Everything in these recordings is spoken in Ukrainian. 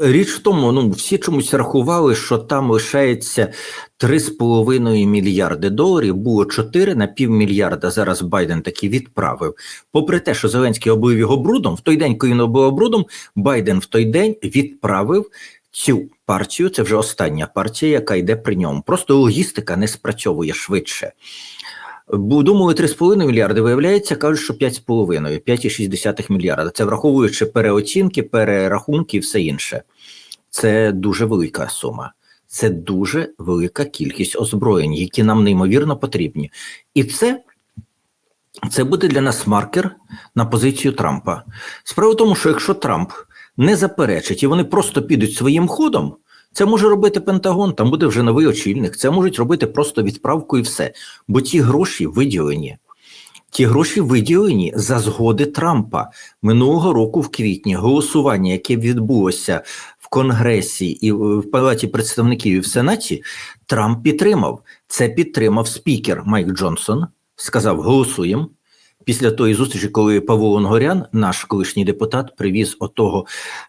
Річ в тому, ну всі чомусь рахували, що там лишається 3,5 мільярди доларів. Було 4 на півмільярда. Зараз Байден таки відправив. Попри те, що Зеленський облив його брудом, в той день, коли він облив брудом, Байден в той день відправив цю партію. Це вже остання партія, яка йде при ньому. Просто логістика не спрацьовує швидше. Думали 3,5 мільярди, виявляється, кажуть, що 5,5, 5,6 мільярда. Це враховуючи переоцінки, перерахунки і все інше. Це дуже велика сума. Це дуже велика кількість озброєнь, які нам неймовірно потрібні. І це, це буде для нас маркер на позицію Трампа. Справа в тому, що якщо Трамп не заперечить і вони просто підуть своїм ходом. Це може робити Пентагон, там буде вже новий очільник. Це можуть робити просто відправку і все. Бо ті гроші виділені. Ті гроші виділені за згоди Трампа минулого року, в квітні, голосування, яке відбулося в Конгресі і в Палаті представників і в Сенаті, Трамп підтримав. Це підтримав спікер Майк Джонсон. Сказав: голосуємо. Після тої зустрічі, коли Павло Лонгорян, наш колишній депутат, привіз отого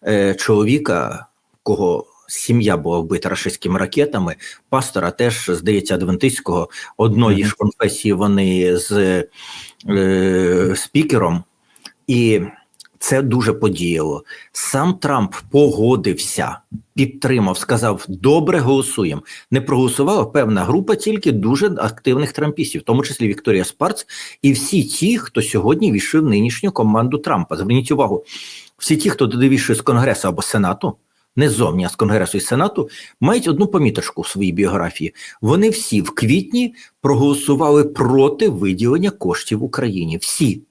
е, чоловіка, кого сім'я була вбита рашистськими ракетами, пастора теж, здається, адвентистського, одної ж конфесії вони з е, спікером, і це дуже подіяло. Сам Трамп погодився, підтримав, сказав: добре, голосуємо. Не проголосувала певна група тільки дуже активних трампістів, в тому числі Вікторія Спарц, і всі ті, хто сьогодні війшов в нинішню команду Трампа. Зверніть увагу, всі ті, хто туди з Конгресу або Сенату. Не зовні, а з Конгресу і Сенату мають одну поміточку в своїй біографії. Вони всі в квітні проголосували проти виділення коштів Україні. Всі.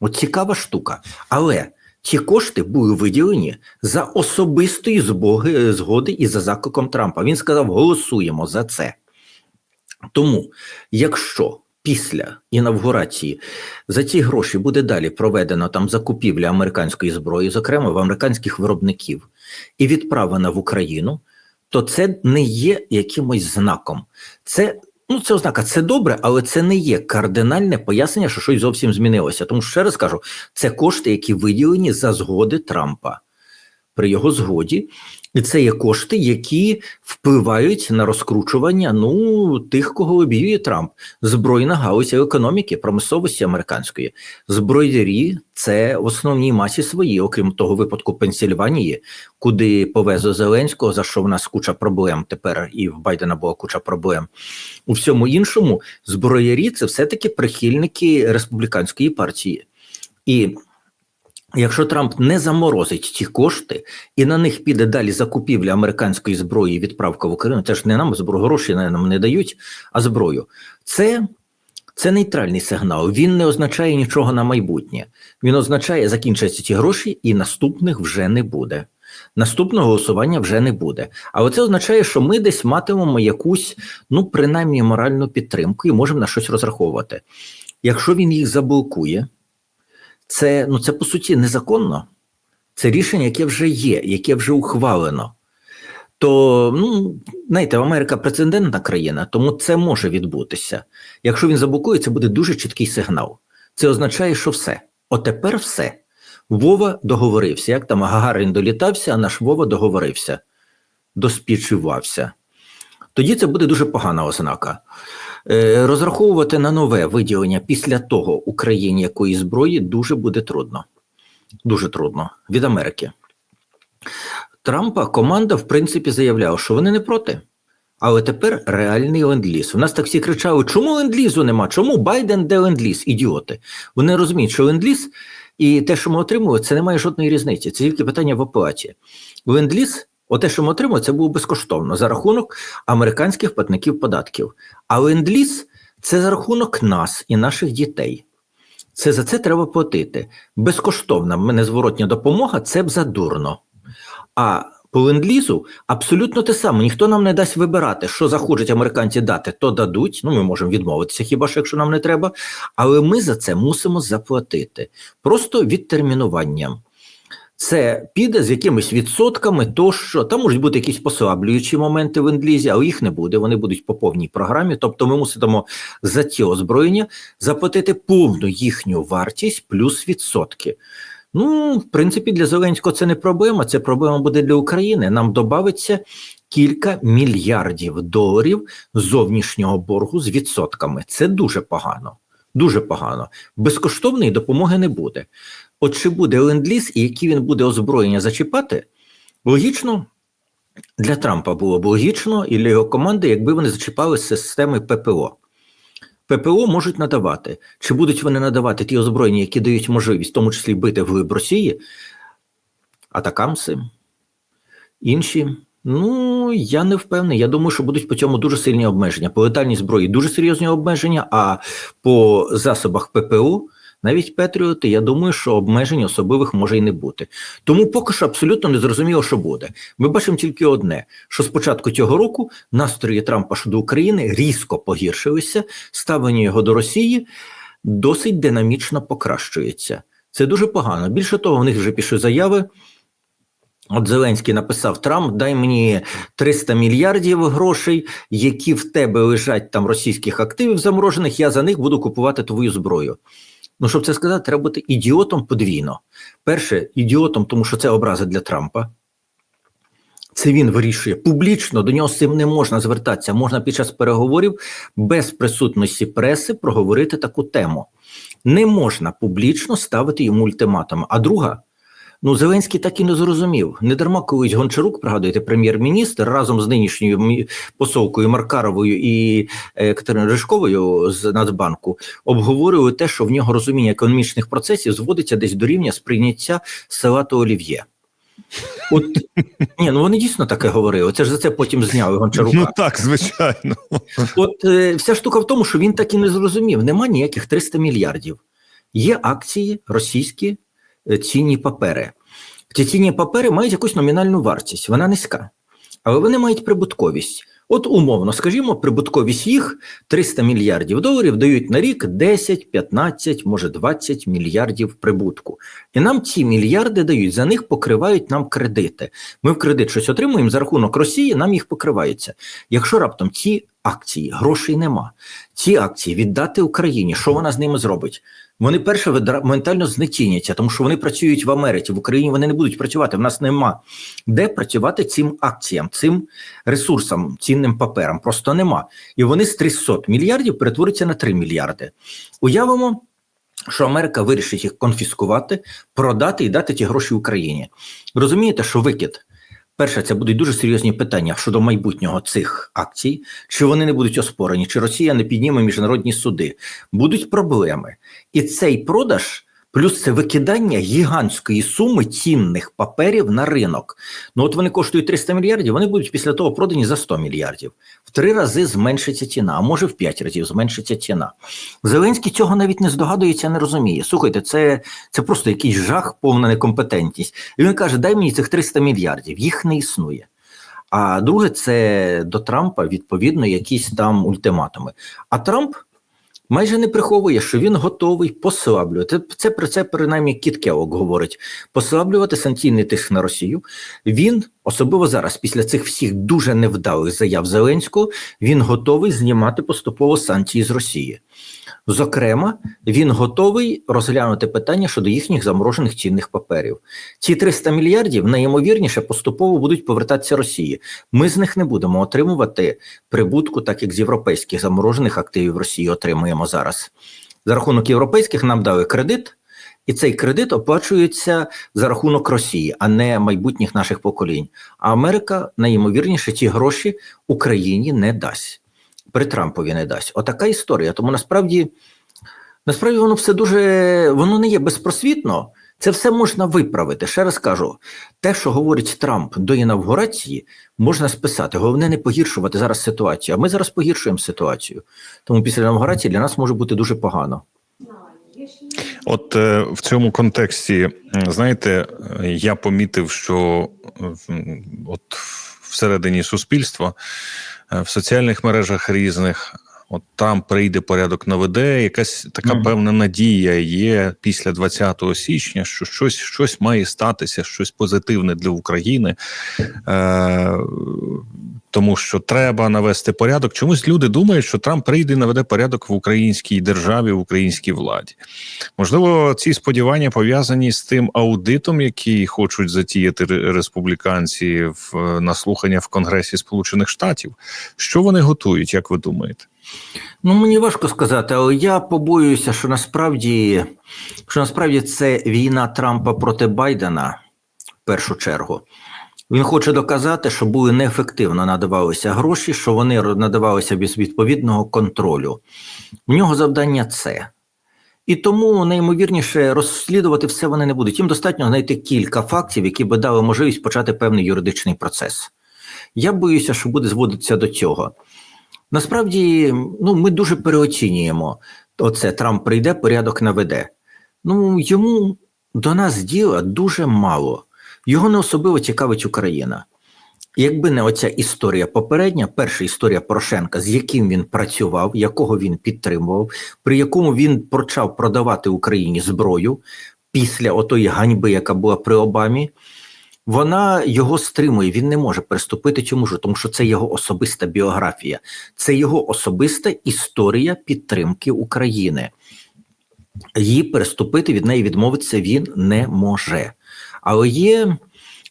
От цікава штука. Але ці кошти були виділені за особистої збоги, згоди і за закликом Трампа. Він сказав: голосуємо за це. Тому, якщо після інавгурації за ці гроші буде далі проведено там закупівля американської зброї, зокрема в американських виробників, і відправлена в Україну, то це не є якимось знаком. Це Ну, це ознака, це добре, але це не є кардинальне пояснення, що щось зовсім змінилося. Тому що ще раз кажу, це кошти, які виділені за згоди Трампа. При його згоді, і це є кошти, які впливають на розкручування ну тих, кого лобіює Трамп. Збройна галузь економіки, промисловості американської. Зброярі це в основній масі свої, окрім того випадку Пенсільванії, куди повезли Зеленського, за що в нас куча проблем тепер, і в Байдена була куча проблем. У всьому іншому зброярі це все-таки прихильники республіканської партії. І Якщо Трамп не заморозить ті кошти і на них піде далі закупівля американської зброї відправка в Україну, це ж не нам зброю, гроші нам не дають, а зброю. Це це нейтральний сигнал. Він не означає нічого на майбутнє. Він означає, закінчаться ці гроші, і наступних вже не буде. Наступного голосування вже не буде. Але це означає, що ми десь матимемо якусь, ну принаймні моральну підтримку і можемо на щось розраховувати. Якщо він їх заблокує це ну це по суті незаконно. Це рішення, яке вже є, яке вже ухвалено. То, ну, знаєте, Америка прецедентна країна, тому це може відбутися. Якщо він заблокує, це буде дуже чіткий сигнал. Це означає, що все. Отепер все. Вова договорився. Як там Гагарин долітався, а наш Вова договорився, доспічувався. Тоді це буде дуже погана ознака. Е, розраховувати на нове виділення після того Україні якої зброї дуже буде трудно. Дуже трудно від Америки. Трампа команда, в принципі, заявляла, що вони не проти. Але тепер реальний ленд-ліз. У нас так всі кричали: чому ленд-лізу нема? Чому Байден де ленд-ліз? Ідіоти. Вони розуміють, що ленд-ліз і те, що ми отримуємо, це не має жодної різниці. Це тільки питання в оплаті. Ленд-ліз Оте, що ми отримали, це було безкоштовно за рахунок американських платників податків. А ленд-ліз – це за рахунок нас і наших дітей. Це за це треба платити. Безкоштовна незворотня допомога це б задурно. А по ленд-лізу абсолютно те саме. Ніхто нам не дасть вибирати, що захочуть американці дати, то дадуть. Ну, ми можемо відмовитися, хіба що якщо нам не треба. Але ми за це мусимо заплатити просто відтермінуванням. Це піде з якимись відсотками, тощо там можуть бути якісь послаблюючі моменти в індлізі, але їх не буде. Вони будуть по повній програмі. Тобто, ми мусимо за ці озброєння заплатити повну їхню вартість плюс відсотки. Ну, в принципі, для Зеленського це не проблема. Це проблема буде для України. Нам додається кілька мільярдів доларів зовнішнього боргу з відсотками. Це дуже погано. Дуже погано. Безкоштовної допомоги не буде. От чи буде ленд-ліз і які він буде озброєння зачіпати, логічно. Для Трампа було б логічно і для його команди, якби вони зачіпали системи ППО. ППО можуть надавати. Чи будуть вони надавати ті озброєння, які дають можливість, в тому числі бити в Росії, атакамси, інші. Ну, я не впевнений. Я думаю, що будуть по цьому дуже сильні обмеження. По летальній зброї дуже серйозні обмеження, а по засобах ППО, навіть Петріоти, я думаю, що обмежень особливих може і не бути. Тому поки що абсолютно не зрозуміло, що буде. Ми бачимо тільки одне: що з початку цього року настрої Трампа щодо України різко погіршилися, ставлення його до Росії досить динамічно покращується. Це дуже погано. Більше того, в них вже пішли заяви. От Зеленський написав Трамп: дай мені 300 мільярдів грошей, які в тебе лежать там російських активів заморожених. Я за них буду купувати твою зброю. Ну, щоб це сказати, треба бути ідіотом подвійно. Перше, ідіотом, тому що це образа для Трампа. Це він вирішує публічно, до нього з цим не можна звертатися. Можна під час переговорів без присутності преси проговорити таку тему. Не можна публічно ставити йому ультиматуми. А друга, ну Зеленський так і не зрозумів. Не дарма колись Гончарук, пригадуєте, прем'єр-міністр разом з нинішньою посолкою Маркаровою і е, Катериною Рижковою з Нацбанку обговорювали те, що в нього розуміння економічних процесів зводиться десь до рівня сприйняття салату олів'є. От ні, ну вони дійсно таке говорили. Це ж за це потім зняли Гончарука. Ну так, звичайно. От е, вся штука в тому, що він так і не зрозумів. Нема ніяких 300 мільярдів. Є акції, російські цінні папери. Ці цінні папери мають якусь номінальну вартість, вона низька, але вони мають прибутковість. От умовно, скажімо, прибутковість їх 300 мільярдів доларів дають на рік 10, 15, може 20 мільярдів прибутку. І нам ці мільярди дають, за них покривають нам кредити. Ми в кредит щось отримуємо за рахунок Росії, нам їх покривається. Якщо раптом ці акції, грошей нема, ці акції віддати Україні, що вона з ними зробить? Вони перше ментально знецінняться, тому що вони працюють в Америці, в Україні вони не будуть працювати. В нас нема де працювати цим акціям, цим ресурсам, цінним паперам. Просто нема. І вони з 300 мільярдів перетворюються на 3 мільярди. Уявимо, що Америка вирішить їх конфіскувати, продати і дати ті гроші Україні. Розумієте, що викид? Перше, це будуть дуже серйозні питання щодо майбутнього цих акцій, чи вони не будуть оспорені, чи Росія не підніме міжнародні суди. Будуть проблеми. І цей продаж, плюс це викидання гігантської суми цінних паперів на ринок. Ну от вони коштують 300 мільярдів, вони будуть після того продані за 100 мільярдів. В три рази зменшиться ціна, а може в п'ять разів зменшиться ціна. Зеленський цього навіть не здогадується, не розуміє. Слухайте, це, це просто якийсь жах, повна некомпетентність. І він каже: дай мені цих 300 мільярдів, їх не існує. А друге, це до Трампа відповідно якісь там ультиматуми. А Трамп майже не приховує, що він готовий послаблювати. Це про це принаймні Кіт Келлог говорить: послаблювати санкційний тиск на Росію. Він особливо зараз, після цих всіх дуже невдалих заяв Зеленського, він готовий знімати поступово санкції з Росії. Зокрема, він готовий розглянути питання щодо їхніх заморожених цінних паперів. Ці 300 мільярдів найімовірніше поступово будуть повертатися Росії. Ми з них не будемо отримувати прибутку, так як з європейських заморожених активів Росії отримуємо зараз. За рахунок європейських нам дали кредит, і цей кредит оплачується за рахунок Росії, а не майбутніх наших поколінь. А Америка найімовірніше ті гроші Україні не дасть. При Трампові не дасть. Отака історія. Тому насправді, насправді воно все дуже воно не є безпросвітно. Це все можна виправити. Ще раз кажу, те, що говорить Трамп до інавгурації, можна списати. Головне не погіршувати зараз ситуацію. А ми зараз погіршуємо ситуацію. Тому після інавгурації для нас може бути дуже погано. От е, в цьому контексті, знаєте, е, я помітив, що е, от всередині суспільства, е, в соціальних мережах різних, от там прийде порядок наведе, якась така Мгм. певна надія є після 20 січня, що щось, щось має статися, щось позитивне для України. Е, тому що треба навести порядок. Чомусь люди думають, що Трамп прийде і наведе порядок в українській державі, в українській владі. Можливо, ці сподівання пов'язані з тим аудитом, який хочуть затіяти республіканці в е, на слухання в Конгресі Сполучених Штатів. Що вони готують, як ви думаєте? Ну, мені важко сказати, але я побоююся, що насправді, що насправді це війна Трампа проти Байдена в першу чергу. Він хоче доказати, що були неефективно надавалися гроші, що вони надавалися без відповідного контролю. В нього завдання це. І тому найімовірніше розслідувати все вони не будуть. Їм достатньо знайти кілька фактів, які би дали можливість почати певний юридичний процес. Я боюся, що буде зводитися до цього. Насправді, ну, ми дуже переоцінюємо оце. Трамп прийде, порядок наведе. Ну, йому до нас діла дуже мало. Його не особливо цікавить Україна. Якби не оця історія попередня, перша історія Порошенка, з яким він працював, якого він підтримував, при якому він почав продавати Україні зброю після отої ганьби, яка була при Обамі, вона його стримує. Він не може приступити цьому ж, тому що це його особиста біографія, це його особиста історія підтримки України. Її переступити від неї відмовитися він не може. Але є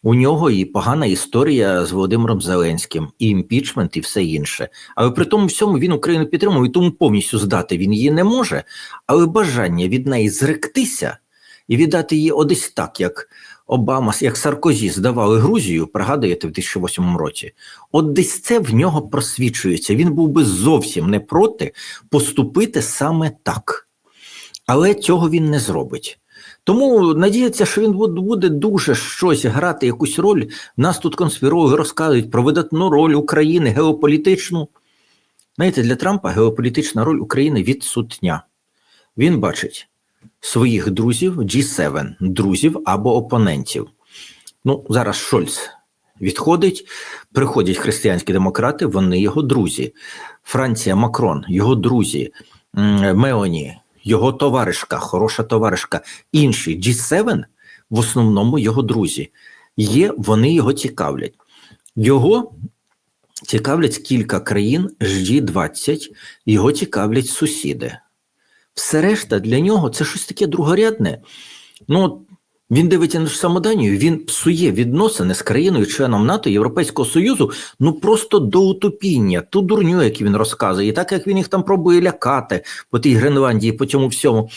у нього і погана історія з Володимиром Зеленським, і імпічмент, і все інше. Але при тому всьому він Україну підтримує, тому повністю здати він її не може. Але бажання від неї зректися і віддати її одесь так, як Обама, як Саркозі здавали Грузію, пригадуєте, в 2008 році. От десь це в нього просвічується. Він був би зовсім не проти поступити саме так. Але цього він не зробить. Тому надіється, що він буде дуже щось грати, якусь роль. Нас тут конспірологи розказують про видатну роль України геополітичну. Знаєте, для Трампа геополітична роль України відсутня. Він бачить своїх друзів G7, друзів або опонентів. Ну, зараз Шольц відходить, приходять християнські демократи, вони його друзі. Франція Макрон, його друзі, Меоні, його товаришка, хороша товаришка, інші G7 в основному його друзі. Є, вони його цікавлять. Його цікавлять кілька країн з G20, його цікавлять сусіди. Все решта для нього це щось таке другорядне. Ну, він дивиться на ж саму Данію, він псує відносини з країною, членом НАТО, Європейського Союзу, ну просто до утопіння, ту дурню, яку він розказує, і так як він їх там пробує лякати по тій Гренландії, по цьому всьому.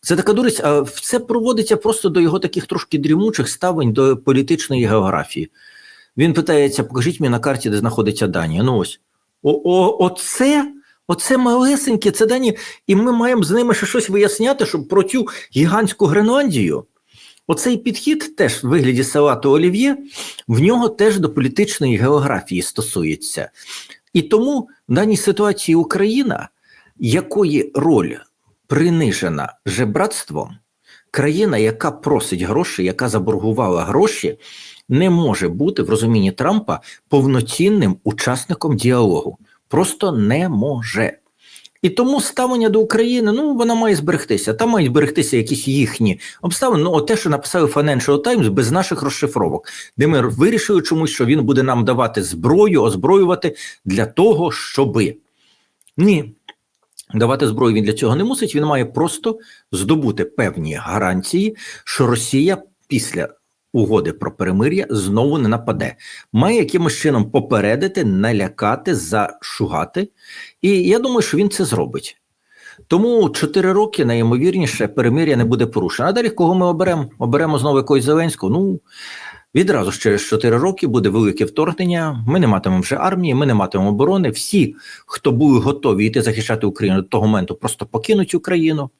Це така дурість, а це проводиться просто до його таких трошки дрімучих ставлень до політичної географії. Він питається: покажіть мені на карті, де знаходиться Данія. Ну ось. О, о, оце, оце малесеньке, це Данія, і ми маємо з ними ще щось виясняти, щоб про цю гігантську Гренландію. Оцей підхід теж в вигляді салату Олів'є, в нього теж до політичної географії стосується. І тому в даній ситуації Україна, якої роль принижена жебратством, країна, яка просить гроші, яка заборгувала гроші, не може бути в розумінні Трампа повноцінним учасником діалогу. Просто не може. І тому ставлення до України, ну вона має зберегтися. Там мають зберегтися якісь їхні обставини. Ну, от те, що написали Financial Times без наших розшифровок, де ми вирішили чомусь, що він буде нам давати зброю, озброювати для того, щоби. Ні. Давати зброю він для цього не мусить. Він має просто здобути певні гарантії, що Росія після угоди про перемир'я знову не нападе. Має якимось чином попередити, налякати, зашугати. І я думаю, що він це зробить. Тому 4 роки найімовірніше перемир'я не буде порушено. А далі кого ми оберемо? Оберемо знову якогось Зеленського. Ну відразу через 4 роки буде велике вторгнення. Ми не матимемо вже армії, ми не матимемо оборони. Всі, хто були готові йти захищати Україну до того моменту, просто покинуть Україну.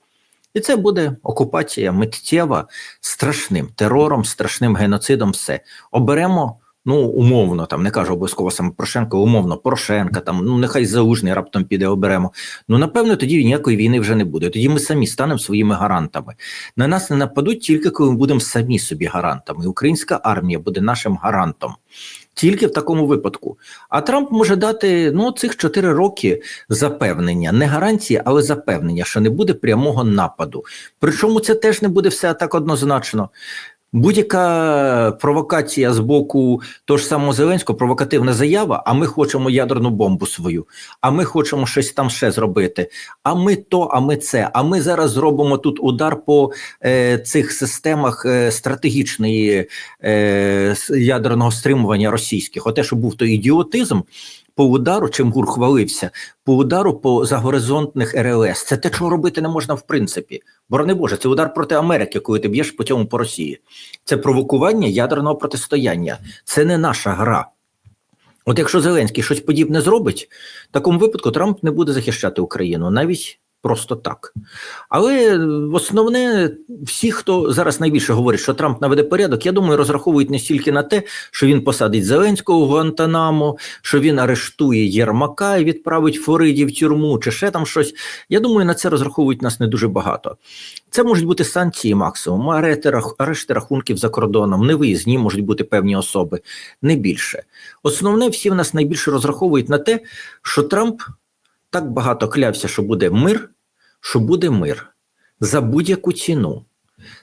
І це буде окупація миттєва страшним терором, страшним геноцидом. Все оберемо. Ну, умовно, там не кажу обов'язково саме Порошенко, умовно, Порошенка, там ну нехай залужний раптом піде, оберемо. Ну напевно, тоді ніякої війни вже не буде. Тоді ми самі станемо своїми гарантами. На нас не нападуть тільки коли ми будемо самі собі гарантами. Українська армія буде нашим гарантом. Тільки в такому випадку. А Трамп може дати ну цих 4 роки запевнення, не гарантії, але запевнення, що не буде прямого нападу. Причому це теж не буде все так однозначно. Будь-яка провокація з боку того ж самого Зеленського, провокативна заява, а ми хочемо ядерну бомбу свою, а ми хочемо щось там ще зробити. А ми то, а ми це. А ми зараз зробимо тут удар по е, цих системах е, стратегічної е, ядерного стримування російських. Оте, що був той ідіотизм. По удару, чим ГУР хвалився, по удару по загоризонтних РЛС. Це те, чого робити не можна в принципі. Борони Боже, це удар проти Америки, коли ти б'єш по цьому по Росії. Це провокування ядерного протистояння. Це не наша гра. От якщо Зеленський щось подібне зробить, в такому випадку Трамп не буде захищати Україну навіть просто так. Але е, основне, всі, хто зараз найбільше говорить, що Трамп наведе порядок, я думаю, розраховують не стільки на те, що він посадить Зеленського в Гуантанамо, що він арештує Єрмака і відправить Фориді в тюрму, чи ще там щось. Я думаю, на це розраховують нас не дуже багато. Це можуть бути санкції максимум, арешти рахунків за кордоном, невиїзні можуть бути певні особи, не більше. Основне, всі в нас найбільше розраховують на те, що Трамп так багато клявся, що буде мир, що буде мир за будь-яку ціну.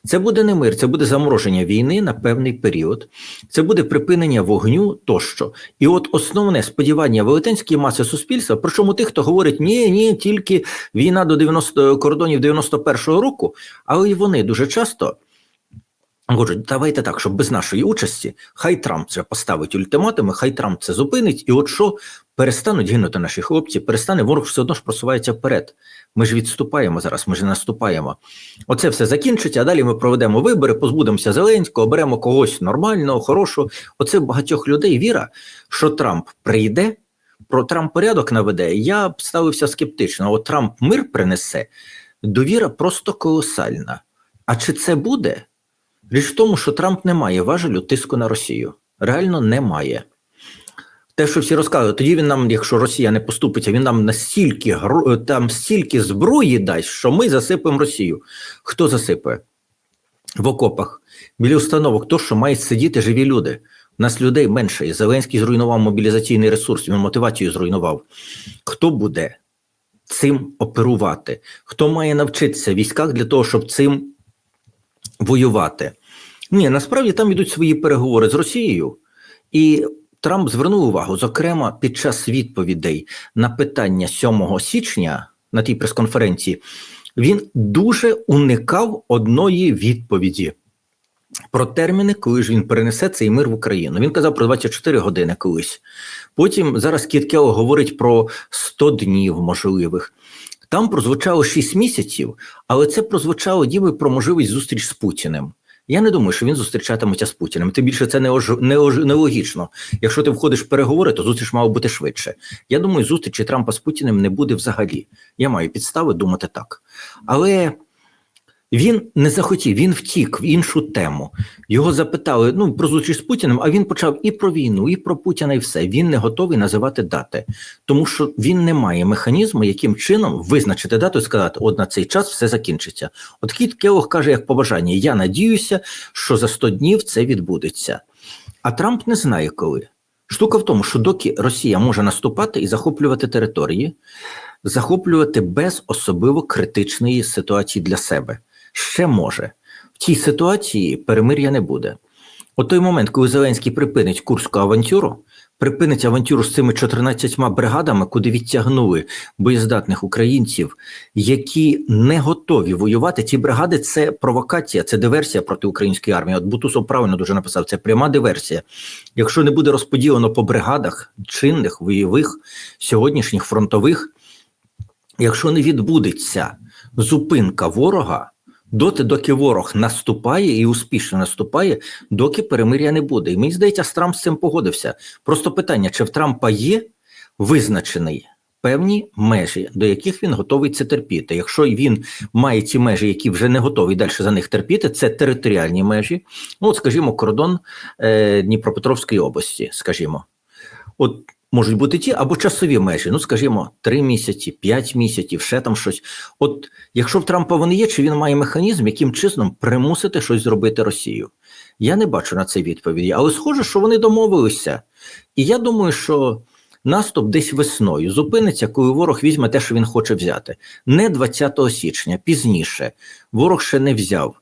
Це буде не мир, це буде замороження війни на певний період, це буде припинення вогню тощо. І от основне сподівання велетенської маси суспільства, причому тих, хто говорить, ні, ні, тільки війна до 90 кордонів 91-го року, але і вони дуже часто Говорять, давайте так, щоб без нашої участі, хай Трамп це поставить ультиматуми, хай Трамп це зупинить, і от що перестануть гинути наші хлопці, перестане ворог все одно ж просувається вперед. Ми ж відступаємо зараз, ми ж наступаємо. Оце все закінчиться, а далі ми проведемо вибори, позбудемося Зеленського, оберемо когось нормального, хорошого. Оце багатьох людей віра, що Трамп прийде, про Трамп порядок наведе. Я б ставився скептично. От Трамп мир принесе, довіра просто колосальна. А чи це буде? Річ в тому, що Трамп не має важелю тиску на Росію. Реально немає. Те, що всі розказують, тоді він нам, якщо Росія не поступиться, він нам настільки там стільки зброї дасть, що ми засипемо Росію. Хто засипає? В окопах, біля установок, то, що мають сидіти живі люди. У нас людей менше. І Зеленський зруйнував мобілізаційний ресурс, він мотивацію зруйнував. Хто буде цим оперувати? Хто має навчитися в військах для того, щоб цим воювати? Ні, насправді там йдуть свої переговори з Росією, і Трамп звернув увагу, зокрема, під час відповідей на питання 7 січня на тій прес-конференції, він дуже уникав одної відповіді про терміни, коли ж він перенесе цей мир в Україну. Він казав про 24 години колись. Потім зараз Кіткео говорить про 100 днів можливих. Там прозвучало 6 місяців, але це прозвучало ніби про можливість зустріч з Путіним. Я не думаю, що він зустрічатиметься з Путіним. Тим більше це не нелогічно. Якщо ти входиш в переговори, то зустріч мала бути швидше. Я думаю, зустрічі Трампа з Путіним не буде взагалі. Я маю підстави думати так. Але він не захотів, він втік в іншу тему. Його запитали ну про зустріч з Путіним, а він почав і про війну, і про Путіна, і все. Він не готовий називати дати, тому що він не має механізму, яким чином визначити дату і сказати, от на цей час все закінчиться. От Кіт Келох каже, як побажання: я надіюся, що за 100 днів це відбудеться. А Трамп не знає коли. Штука в тому, що доки Росія може наступати і захоплювати території, захоплювати без особливо критичної ситуації для себе. Ще може. В цій ситуації перемир'я не буде. У той момент, коли Зеленський припинить курську авантюру, припинить авантюру з цими 14 бригадами, куди відтягнули боєздатних українців, які не готові воювати. Ці бригади це провокація, це диверсія проти української армії. От Бутусов правильно дуже написав, це пряма диверсія. Якщо не буде розподілено по бригадах чинних, бойових, сьогоднішніх фронтових, якщо не відбудеться зупинка ворога. Доти, доки ворог наступає і успішно наступає, доки перемир'я не буде. І мені здається, Трамп з цим погодився. Просто питання: чи в Трампа є визначений певні межі, до яких він готовий це терпіти? Якщо він має ці межі, які вже не готові далі за них терпіти, це територіальні межі. Ну, от, скажімо, кордон е, Дніпропетровської області, скажімо. От можуть бути ті або часові межі, ну скажімо, три місяці, п'ять місяців, ще там щось. От якщо в Трампа вони є, чи він має механізм, яким чином примусити щось зробити Росію? Я не бачу на це відповіді, але схоже, що вони домовилися. І я думаю, що наступ десь весною зупиниться, коли ворог візьме те, що він хоче взяти. Не 20 січня, пізніше. Ворог ще не взяв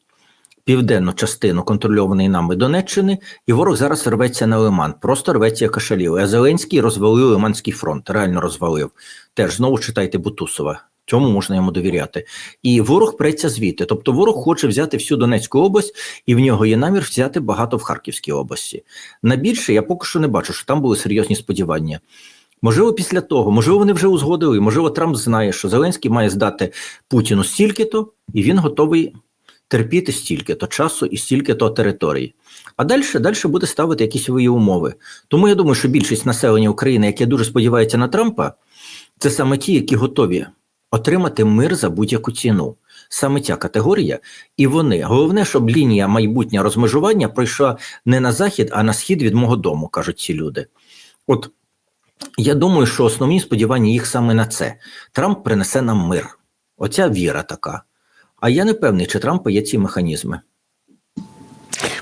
південну частину контрольованої нами Донеччини, і ворог зараз рветься на Лиман, просто рветься як. А Зеленський розвалив Лиманський фронт, реально розвалив. Теж знову читайте Бутусова. Цьому можна йому довіряти. І ворог преться звідти. Тобто ворог хоче взяти всю Донецьку область, і в нього є намір взяти багато в Харківській області. На більше я поки що не бачу, що там були серйозні сподівання. Можливо, після того, можливо, вони вже узгодили, можливо, Трамп знає, що Зеленський має здати Путіну стільки-то, і він готовий терпіти стільки-то часу і стільки-то території. А далі, далі буде ставити якісь свої умови. Тому я думаю, що більшість населення України, яке дуже сподівається на Трампа, це саме ті, які готові отримати мир за будь-яку ціну. Саме ця категорія, і вони головне, щоб лінія майбутнього розмежування пройшла не на захід, а на схід від мого дому, кажуть ці люди. От я думаю, що основні сподівання їх саме на це. Трамп принесе нам мир. Оця віра така. А я не певний, чи Трампа є ці механізми.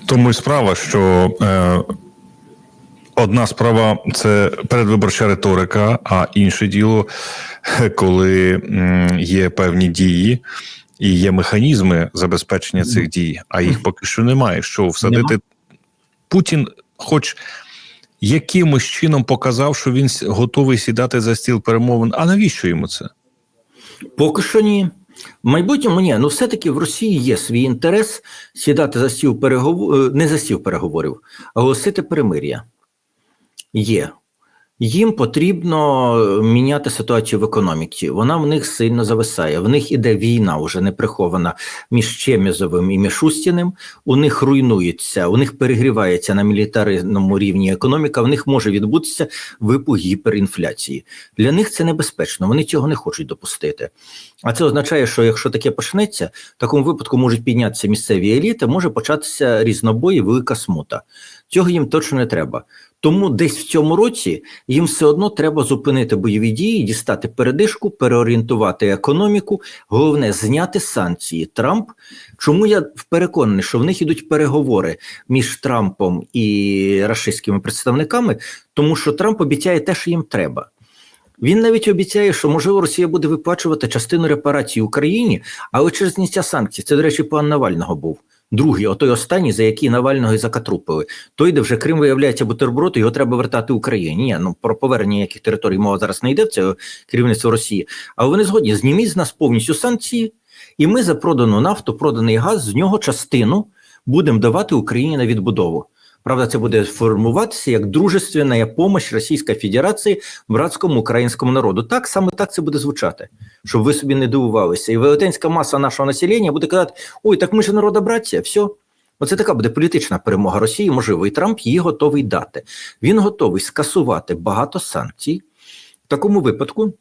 Тому і справа, що е, одна справа це передвиборча риторика, а інше діло, коли є певні дії і є механізми забезпечення цих дій, а їх поки що немає. Що всадити Нема. Путін, хоч якимось чином показав, що він готовий сідати за стіл перемовин. А навіщо йому це? Поки що ні. В майбутньому ні. Ну, все-таки в Росії є свій інтерес сідати за стіл переговорів, не за стіл переговорів, а оголосити перемир'я. Є. Їм потрібно міняти ситуацію в економіці. Вона в них сильно зависає. В них іде війна, вже не прихована між Чемізовим і Мішустіним. У них руйнується, у них перегрівається на мілітарному рівні економіка. В них може відбутися випух гіперінфляції. Для них це небезпечно. Вони цього не хочуть допустити. А це означає, що якщо таке почнеться, в такому випадку можуть піднятися місцеві еліти, може початися різнобої, велика смута. Цього їм точно не треба. Тому десь в цьому році їм все одно треба зупинити бойові дії, дістати передишку, переорієнтувати економіку. Головне зняти санкції. Трамп. Чому я переконаний, що в них ідуть переговори між Трампом і рашистськими представниками, тому що Трамп обіцяє те, що їм треба. Він навіть обіцяє, що можливо Росія буде виплачувати частину репарацій Україні, але через зняття санкцій. Це, до речі, план Навального був. Другий, отой останній, за який Навального і закатрупили. Той, де вже Крим виявляється бутерброд, його треба вертати Україні. Ні, ну про повернення яких територій мова зараз не йде в це керівництво Росії. Але вони згодні зніміть з нас повністю санкції, і ми за продану нафту, проданий газ, з нього частину будемо давати Україні на відбудову. Правда, це буде формуватися як дружественна помощь Російської Федерації братському українському народу. Так саме так це буде звучати, щоб ви собі не дивувалися. І велетенська маса нашого населення буде казати: ой, так ми ж народа браття, все. Оце така буде політична перемога Росії. Можливо, і Трамп її готовий дати. Він готовий скасувати багато санкцій. В такому випадку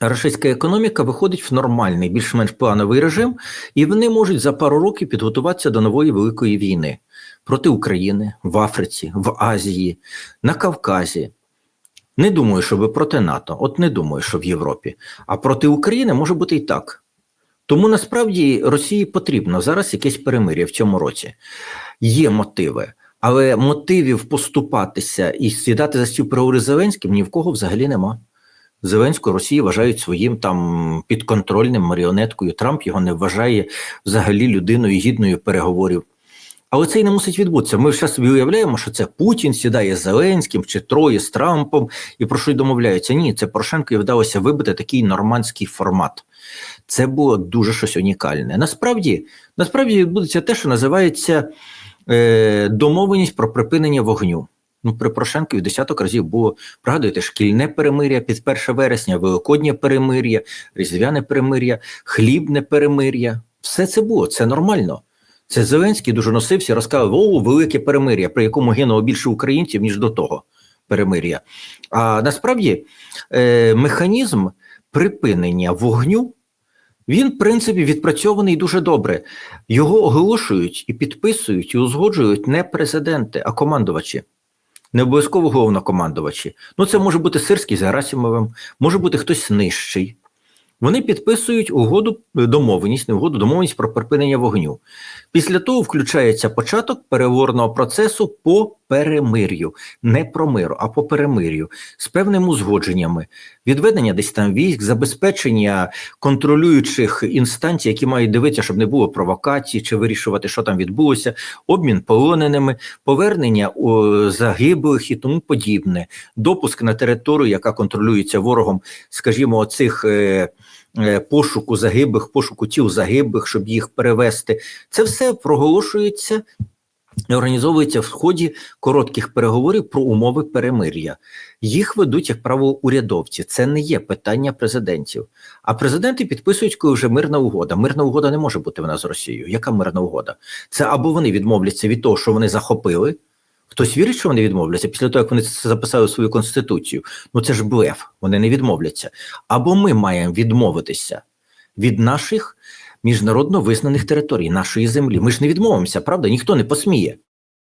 російська економіка виходить в нормальний, більш-менш плановий режим, і вони можуть за пару років підготуватися до нової великої війни проти України в Африці, в Азії, на Кавказі. Не думаю, що проти НАТО, от не думаю, що в Європі. А проти України може бути і так. Тому насправді Росії потрібно зараз якесь перемир'я в цьому році. Є мотиви, але мотивів поступатися і сідати за стіл переговори Зеленським ні в кого взагалі нема. Зеленську Росії вважають своїм там підконтрольним маріонеткою. Трамп його не вважає взагалі людиною гідною переговорів. Але це й не мусить відбутися. Ми зараз собі уявляємо, що це Путін сідає з Зеленським чи троє з Трампом і про що й домовляються. Ні, це Порошенко і вдалося вибити такий нормандський формат. Це було дуже щось унікальне. Насправді, насправді відбудеться те, що називається е, домовленість про припинення вогню. Ну, при Порошенкові десяток разів було, пригадуєте, шкільне перемир'я під 1 вересня, великоднє перемир'я, різдвяне перемир'я, хлібне перемир'я. Все це було, це нормально. Це Зеленський дуже носився, розказав, о, велике перемир'я, при якому гинуло більше українців, ніж до того перемир'я. А насправді е, механізм припинення вогню, він, в принципі, відпрацьований дуже добре. Його оголошують і підписують, і узгоджують не президенти, а командувачі. Не обов'язково головнокомандувачі. Ну, це може бути Сирський з Герасимовим, може бути хтось нижчий. Вони підписують угоду домовленість, не угоду домовленість про припинення вогню. Після того включається початок переговорного процесу по перемир'ю, не про миру, а по перемир'ю з певними узгодженнями, відведення десь там військ, забезпечення контролюючих інстанцій, які мають дивитися, щоб не було провокацій чи вирішувати, що там відбулося, обмін полоненими, повернення загиблих і тому подібне, допуск на територію, яка контролюється ворогом, скажімо, оцих. Е, Пошуку загиблих, пошуку тіл загиблих, щоб їх перевести, це все проголошується і організовується в ході коротких переговорів про умови перемир'я. Їх ведуть, як правило, урядовці. Це не є питання президентів. А президенти підписують, коли вже мирна угода. Мирна угода не може бути в нас з Росією. Яка мирна угода? Це або вони відмовляться від того, що вони захопили. Хтось вірить, що вони відмовляться після того, як вони це записали в свою конституцію. Ну це ж блеф, вони не відмовляться. Або ми маємо відмовитися від наших міжнародно визнаних територій, нашої землі. Ми ж не відмовимося, правда? Ніхто не посміє.